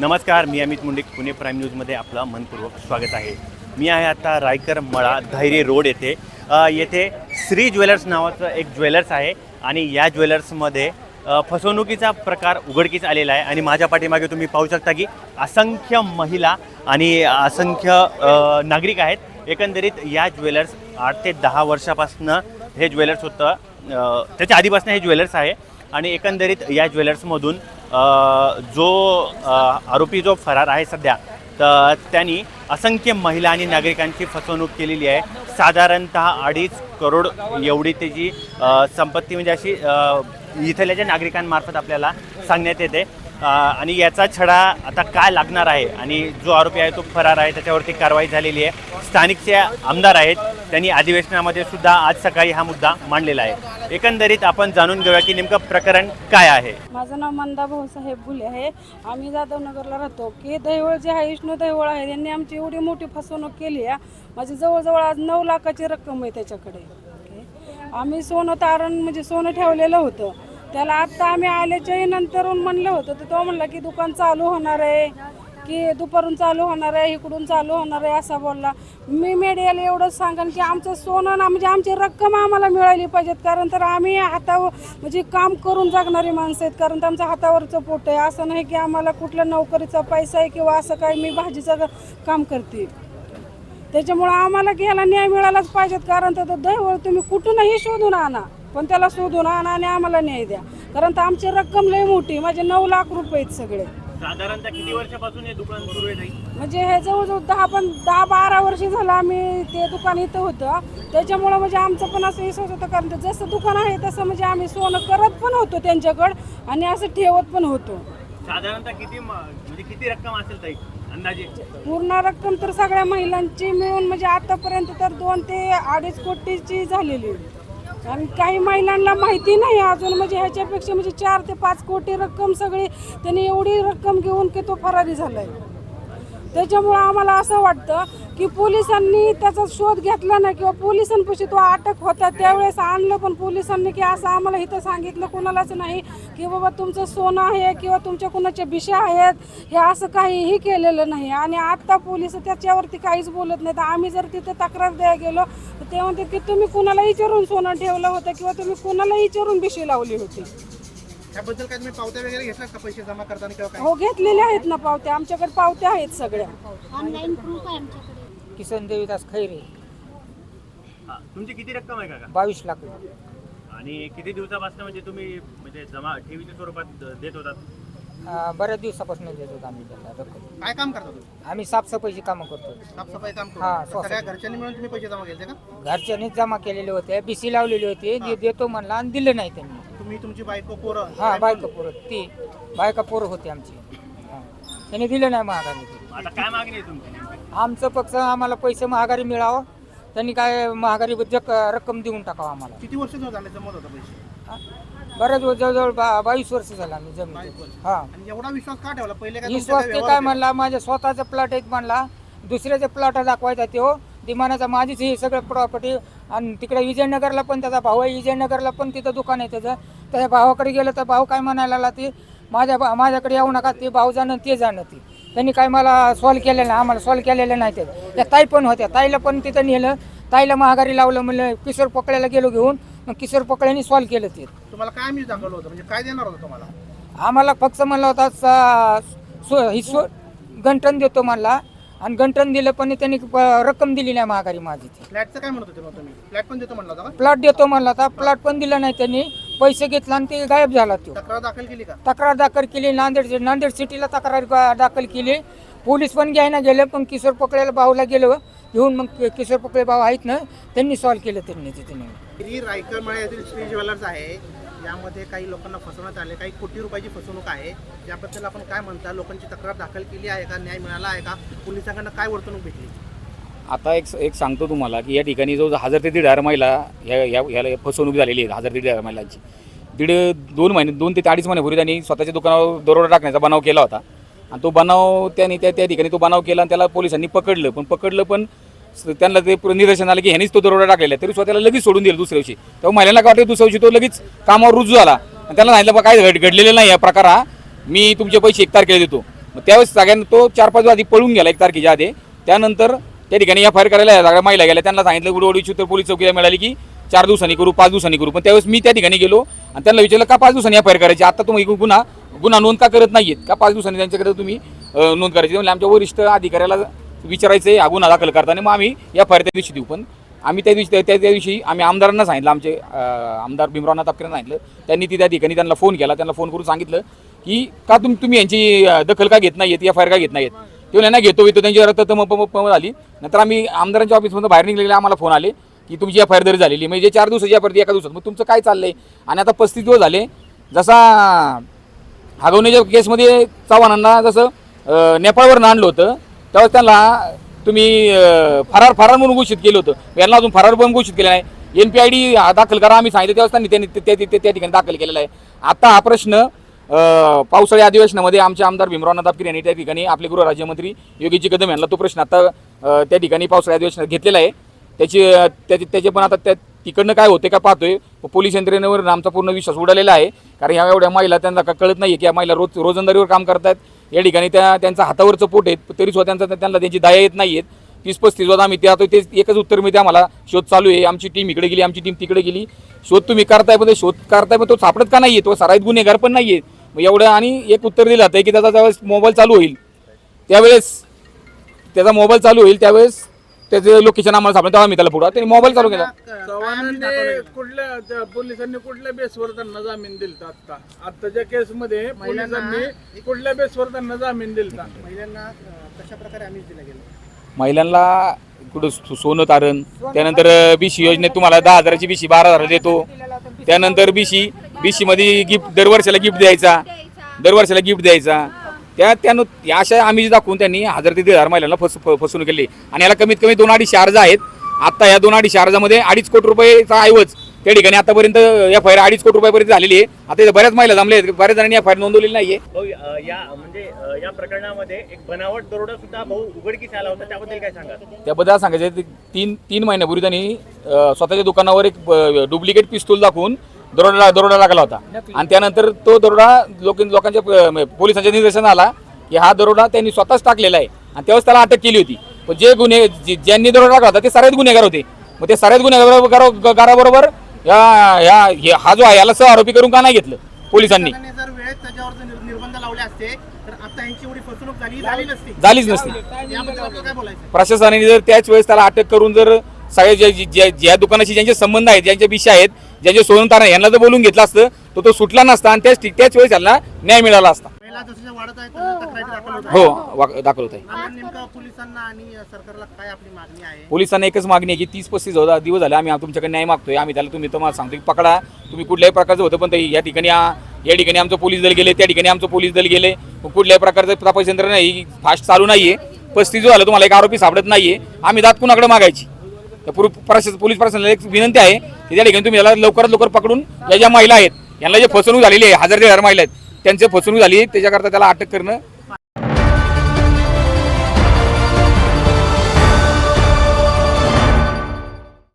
नमस्कार मी अमित मुंडे पुणे प्राईम न्यूजमध्ये आपलं मनपूर्वक स्वागत आहे. मी आहे आता रायकर मळा धैर्य रोड येथे. येथे श्री ज्वेलर्स नावाचं एक ज्वेलर्स आहे आणि या ज्वेलर्समध्ये फसवणुकीचा प्रकार उघडकीस आलेला आहे आणि माझ्या पाठीमागे तुम्ही पाहू शकता की असंख्य महिला आणि असंख्य नागरिक आहेत. एकंदरीत या ज्वेलर्स आठ ते दहा वर्षापासनं हे ज्वेलर्स होतं. त्याच्या आधीपासून हे ज्वेलर्स आहे आणि एकंदरीत या ज्वेलर्समधून जो आरोपी जो फरार आहे सध्या तर त्यांनी असंख्य महिला आणि नागरिकांची फसवणूक केलेली आहे. साधारणतः अडीच करोड एवढी त्याची संपत्ती म्हणजे अशी इथल्या ज्या नागरिकांमार्फत आपल्याला सांगण्यात येते आणि याचा छडा आता काय लागणार आहे? आणि जो आरोपी आहे तो फरार आहे त्याच्यावरती कारवाई झालेली आहे. स्थानिकचे आमदार आहेत त्यांनी अधिवेशनामध्ये सुद्धा आज सकाळी हा मुद्दा मांडलेला आहे. एकंदरीत आपण जाणून घेऊया की नेमकं प्रकरण काय आहे. माझं नाव मंदा भाऊसाहेब बुले आहे. आम्ही जाधवनगरला राहतो. की दैवळ जे आहे विष्णू दैवळ आहे यांनी आमची एवढी मोठी फसवणूक केली आहे. माझी जवळजवळ आज नऊ लाखाची रक्कम आहे त्याच्याकडे. आम्ही सोनं तारण म्हणजे सोनं ठेवलेलं होतं. त्याला आत्ता आम्ही आल्याच्याही नंतरून म्हणलं होतं तर तो म्हणला की दुकान चालू होणार आहे की दुपारून चालू होणार आहे इकडून चालू होणार आहे असा बोलला. मी मीडियाला एवढंच सांगेन की आमचं सोनं ना म्हणजे आमची रक्कम आम्हाला मिळाली पाहिजेत कारण तर आम्ही हातावर म्हणजे काम करून जगणारी माणसं आहेत कारण तर आमचं हातावरचं पोट आहे. असं नाही की आम्हाला कुठल्या नोकरीचा पैसा आहे किंवा असं काही मी भाजीचं काम करते. त्याच्यामुळं आम्हाला घ्यायला न्याय मिळालाच पाहिजेत कारण तर दैवळ तुम्ही कुठूनही शोधून आणा. पण त्याला शोधून आणा आणि आम्हाला न्याय द्या. कारण तर आमची रक्कम लय मोठी माझे नऊ लाख रुपये आहेत सगळे. साधारणतः किती वर्षापासून हे दुकान सुरू आहे ताई? म्हणजे हे जवळजवळ दहा पण दहा बारा वर्ष झालं आम्ही ते दुकान इथं होतं. त्याच्यामुळं म्हणजे आमचं पण असं विश्वास होतं. कारण ते जसं दुकान आहे तसं म्हणजे आम्ही सोनं करत पण होतो त्यांच्याकडं आणि असं ठेवत पण होतो. साधारणतः किती म- म्हणजे किती रक्कम असेल ताई अंदाजे? पूर्ण रक्कम तर सगळ्या महिलांची मिळून म्हणजे आतापर्यंत तर दोन ते अडीच कोटीची झालेली आहे. आणि काही महिलांना माहिती नाही अजून म्हणजे ह्याच्यापेक्षा म्हणजे चार ते पाच कोटी रक्कम सगळी त्यांनी एवढी रक्कम घेऊन की तो फरारी झाला आहे त्याच्यामुळं आम्हाला असं वाटतं की पोलिसांनी त्याचा शोध घेतला नाही किंवा पोलिसांपाशी तो अटक होता त्यावेळेस आणलं पण पोलिसांनी की असं आम्हाला इथं सांगितलं कोणालाच नाही की बाबा तुमचं सोनं आहे किंवा तुमच्या कुणाच्या बिशा आहेत हे असं काहीही केलेलं नाही. आणि आत्ता पोलीस त्याच्यावरती काहीच बोलत नाही तर आम्ही जर तिथे तक्रार द्यायला गेलो तर ते म्हणतात की तुम्ही कुणाला विचारून सोनं ठेवलं होतं किंवा तुम्ही कुणाला विचारून बिशी लावली होती? त्याबद्दल काय तुम्ही पावत्या वगैरे घेतला का? पैसे जमा करताना किंवा काय? हो घेतलेले आहेत ना पावत्या. आमच्याकडे पावत्या आहेत सगळ्या. ऑनलाईन प्रूफ आहे आमच्याकडे. किसन देवीदास खैरे. हा, तुमची किती रक्कम आहे काका? बावीस लाख रुपये. आणि किती दिवसापासून म्हणजे तुम्ही म्हणजे जमा ठेवीच्या स्वरूपात देत होतात? अं, बऱ्याच दिवसापासून देत होतो आम्ही त्यांना रक्कम. काय काम करता तुम्ही? आम्ही साफसफाईची कामं करतो. साफसफाई काम हा. सगळ्या घरच्यांनी मिळून तुम्ही पैसे जमा केले का? घरच्यांनीच जमा केलेले होते. बीसी लावलेली होती. दे- देतो म्हणला आणि दिलं नाही त्यांनी. तुम्ही तुमची बायको पोरं हा बायका पोरं ती बायका पोरं होती आमची. हा. त्यांनी दिलं नाही महागारी ते. आता काय मागणी आहे तुमची नेमकी? आमचं पक्ष आम्हाला पैसे महागारी मिळावं. त्यांनी काय महागारी जक रक्कम देऊन टाकावं आम्हाला. किती वर्ष झाले जमत होता पैसे? हा. बऱ्याच वेळ जवळजवळ बा बावीस वर्ष झालं आम्ही जमीन हा. आणि एवढा विश्वास का ठेवला? पहिले काय विश्वास ते काय होते? म्हणला? माझ्या स्वतःचा प्लॉट एक म्हणला दुसऱ्याचे प्लॉट दाखवायचा तो दिमानाचा माझीच ही सगळं प्रॉपर्टी आणि तिकडे विजयनगरला पण त्याचा भाऊ आहे. विजयनगरला पण तिथं दुकान आहे त्याचं. त्याच्या भावाकडे गेलं तर भाऊ काय म्हणायला लागला ते माझ्या भा- माझ्याकडे येऊ नका ते भाऊ जाणं ते जाणं ते. त्यांनी काय मला सॉल्व केलेलं नाही आम्हाला सॉल्व केलेलं नाही ते. त्या ताई पण होत्या. ताईला पण तिथं नेलं. ताईला महागारी लावलं म्हणलं किशोर पकडायला गेलो घेऊन. मग किशोर पकड्याने सॉल्व केलं ते. तुम्हाला काय मी दाखवलं होतं? म्हणजे काय देणार होतं तुम्हाला? आम्हाला फक्त म्हणला होता स- सो ही सो गंठन देतो म्हणला. आणि गंठन दिलं पण त्यांनी प- रक्कम दिली नाही महागारी माझी ती. फ्लॅटचं काय म्हणत होते मग तुम्ही? फ्लॅट पण देतो म्हणला होता का? प्लॉट देतो म्हणला होता. प्लॉट पण दिला नाही त्यांनी. पैसे घेतला आणि ते गायब झाला तो. तक्रार दाखल केली का? तक्रार दाखल केली. नांदेड नांदेड सिटीला तक्रार गा- दाखल केली. पोलीस पण घ्यायला गेले पण किशोर पकडायला भाऊला गेलो. घेऊन मग कि- किशोर पकडे भाऊ आहेत ना त्यांनी सॉल्व केलं त्यांनी तिथे रायकर येथील श्री ज्वेलर्स आहे. यामध्ये काही लोकांना फसवण्यात आले. काही कोटी रुपयाची फसवणूक आहे. याबद्दल आपण काय म्हणता? लोकांची तक्रार दाखल केली आहे का? न्याय मिळाला आहे का? पोलिसांकडनं काय वर्तणूक भेटली? आता एक एक सांगतो तुम्हाला की या ठिकाणी जो हजार ते दीड हजार महिला या या ह्याला फसवणूक झालेली आहे हजार ते दीड हजार महिलांची. दीड दोन महिने दोन ते अडीच महिन्यापूर्वी त्यांनी स्वतःच्या दुकानावर दरोडा टाकण्याचा बनाव केला होता. आणि तो बनाव त्याने त्या त्या ठिकाणी तो बनाव केला आणि त्याला पोलिसांनी पकडलं. पण पकडलं पण त्यांना ते निदर्शन आलं की ह्यानेच तो दरोडा टाकलेला तरी स्वतःला लगेच सोडून दिलं दुसऱ्या दिवशी. तेव्हा महिलांना काय वाटतं दुसऱ्या दिवशी तो लगेच कामावर रुजू झाला. आणि त्यांना सांगितलं बा काय घड घडलेलं नाही या प्रकार. हा मी तुमचे पैसे एक तारखेला देतो. मग त्यावेळेस सगळ्यांना तो चार पाच आधी पळून गेला एक तारखेच्या आधी. त्यानंतर त्या ठिकाणी एफ आय आर करायला सगळ्या महिला गेल्या. त्यांना सांगितलं गुडवडीची उत्तर पोलीस चौकीला मिळाली की चार दिवसांनी करू पाच दिवसांनी करू. पण त्यावेळेस मी त्या ठिकाणी गेलो आणि त्यांना विचारलं का पाच दिवसांनी एफ आय आर करायची? आता तुम्ही गुन्हा गुन्हा नोंद का करत नाहीयेत? का पाच दिवसांनी त्यांच्याकडे तुम्ही नोंद करायची? म्हणजे आमच्या वरिष्ठ अधिकाऱ्याला विचारायचं आहे हा गुन्हा दाखल करताना मग आम्ही या फायद्या त्या दिवशी देऊ. पण आम्ही त्या दिवशी त्या त्या दिवशी आम्ही आमदारांना सांगितलं आमचे आमदार भीमरावना तापकरांना सांगितलं. त्यांनी ती त्या ठिकाणी त्यांना फोन केला त्यांना फोन करून सांगितलं की का तुम्ही तुम्ही यांची दखल का घेत नाही आहेत या फायर का घेत नाही आहेत तेव्हा यांना घेतो येतो त्यांची रक्त तम झाली नंतर आम्ही आमदारांच्या ऑफिसमधून बाहेर निघलेले आम्हाला फोन आले की तुमची या आय आर झालेली म्हणजे चार दिवसाची एफ एका दिवसात. मग तुमचं काय चाललं आहे आणि आता पस्तीस दिवस झाले. जसा हगवण्याच्या केसमध्ये चव्हाणांना जसं नेपाळवर नेपाळवरून आणलं होतं त्यावेळेस त्यांना तुम्ही फरार फरार म्हणून घोषित केलं होतं. यांना अजून फरार पण घोषित केलं नाही. एन पी आय डी दाखल करा आम्ही सांगितलं त्यावेळेस त्यांनी त्यांनी त्या- त्या त्या ठिकाणी दाखल केलेला आहे. आता हा प्रश्न पावसाळी अधिवेशनामध्ये आमचे आमदार भीमराव नादापकीर यांनी त्या ठिकाणी आपले गृहराज्यमंत्री योगीजी कदम यांना तो प्रश्न आता त्या ठिकाणी पावसाळी अधिवेशनात घेतलेला आहे. त्याची त्याचे त्याचे पण आता त्या तिकडनं काय होते का पाहतोय. पोलीस यंत्रणेवर आमचा पूर्ण विश्वास उडालेला आहे. कारण ह्या एवढ्या महिला त्यांना का कळत नाही की या महिला रोज रोजंदारीवर काम करतात या ठिकाणी त्या त्यांचा हातावरचं पोट आहे तरी सुद्धा त्यांचा त्यांना त्यांची दया येत नाही आहेत. तीस पस्तीस वाजा आम्ही ते आता ते एकच उत्तर मिळते आम्हाला. शोध चालू आहे. आमची टीम इकडे गेली आमची टीम तिकडे गेली. शोध तुम्ही करताय पण ते शोध करताय पण तो सापडत का नाही आहे तो सराईत गुन्हेगार पण नाही मग एवढं आणि एक उत्तर दिलं जातं की त्याचा ज्यावेळेस मोबाईल चालू होईल त्यावेळेस त्याचा मोबाईल चालू होईल त्यावेळेस त्याचं लोकेशन आम्हाला सापडेल तेव्हा मी त्याला पुढं त्यांनी मोबाईल चालू केला. चव्हाणांनी कुठल्या त्या पोलिसांनी कुठल्या बेसवर त्यांना जामीन दिलता आता आताच्या केसमध्ये पोलिसांनी कुठल्या बेसवर त्यांना जामीन दिलता? महिलांना कशा प्रकारे आम्ही दिला गेलो? महिलांना कुठं सोनं तारण त्यानंतर बीसी योजनेत तुम्हाला दहा हजाराची बीसी बारा हजार देतो. त्यानंतर बीसी बीसी मध्ये गिफ्ट दरवर्षाला गिफ्ट द्यायचा. दरवर्षाला गिफ्ट द्यायचा. त्या त्यानं या अशा आम्ही दाखवून त्यांनी हजार ते दीड हजार महिलांना फस फ- फसवणूक केली. आणि याला कमीत कमी दोन अडीचशे अर्ज आहेत. आता या दोन अडीचशे अर्जामध्ये अडीच कोटी रुपयेचा ऐवज त्या ठिकाणी आतापर्यंत एफ आय आर अडीच कोटी रुपयापर्यंत झालेली आहे. आता इथं बऱ्याच महिला जमल्या आहेत. बऱ्याच जणांनी एफ आय आर नोंदवलेली नाहीये. या म्हणजे या प्रकरणामध्ये एक बनावट दरोडा सुद्धा भाऊ उघडकीस आला होता. त्याबद्दल काय सांगा त्याबद्दल सांगायचं तीन तीन महिन्यापूर्वी त्यांनी स्वतःच्या दुकानावर एक डुप्लिकेट पिस्तूल दाखवून दरोडा दरोडा लागला होता. आणि त्यानंतर तो दरोडा लोक लोकांच्या पोलिसांच्या निदर्शन आला की हा दरोडा त्यांनी स्वतःच टाकलेला आहे. आणि त्यावेळेस त्याला अटक केली होती. पण जे गुन्हे ज्यांनी दरोडा टाकला होता ते सगळ्यात गुन्हेगार होते. मग ते सगळ्यात गुन्हेगाराबरोबर या या हे- हा जो आहे याला सह आरोपी करून का नाही घेतलं पोलिसांनी? त्यांनी जर वेळेत त्याच्यावर जर निर- निर्बंध लावले असते तर आता यांची एवढी फसवणूक झाली झाली नसती. झालीच नसती. प्रशासनाने जर त्याच वेळेस त्याला अटक करून जर सगळ्या ज्या- ज्या ज्या दुकानाशी ज्यांचे संबंध आहेत ज्यांच्या विषय आहेत ज्यांचे सोनं तारण यांना जर बोलून घेतलं असतं तर तो सुटला नसता आणि त्याच त्याच वेळेस त्यांना न्याय मिळाला असता. तक्रारी दाखल होत हो वा- दाखल होत आहे? पोलिसांना एकच मागणी आहे की तीस पस्तीस होता दिवस झाले आम्ही तुमच्याकडे न्याय मागतोय. आम्ही त्याला तुम्ही तुम्हाला सांगतो की पकडा. तुम्ही कुठल्याही प्रकारचं होतं पण या ठिकाणी या ठिकाणी आमचं पोलीस दल गेले त्या ठिकाणी आमचं पोलीस दल गेले. कुठल्याही प्रकारचं तपास यंत्र नाही फास्ट चालू नाहीये. पस्तीस झालं तुम्हाला एक आरोपी सापडत नाहीये. आम्ही दात कुणाकडे मागायची? तर प्रशासन पोलीस प्रशासनाला एक विनंती आहे की त्या ठिकाणी तुम्ही याला लवकरात लवकर पकडून या ज्या महिला आहेत यांना जे फसवणूक झालेली आहे हजार दीड हजार महिला आहेत त्यांची फसवणूक झाली त्याच्याकरता त्याला अटक करणं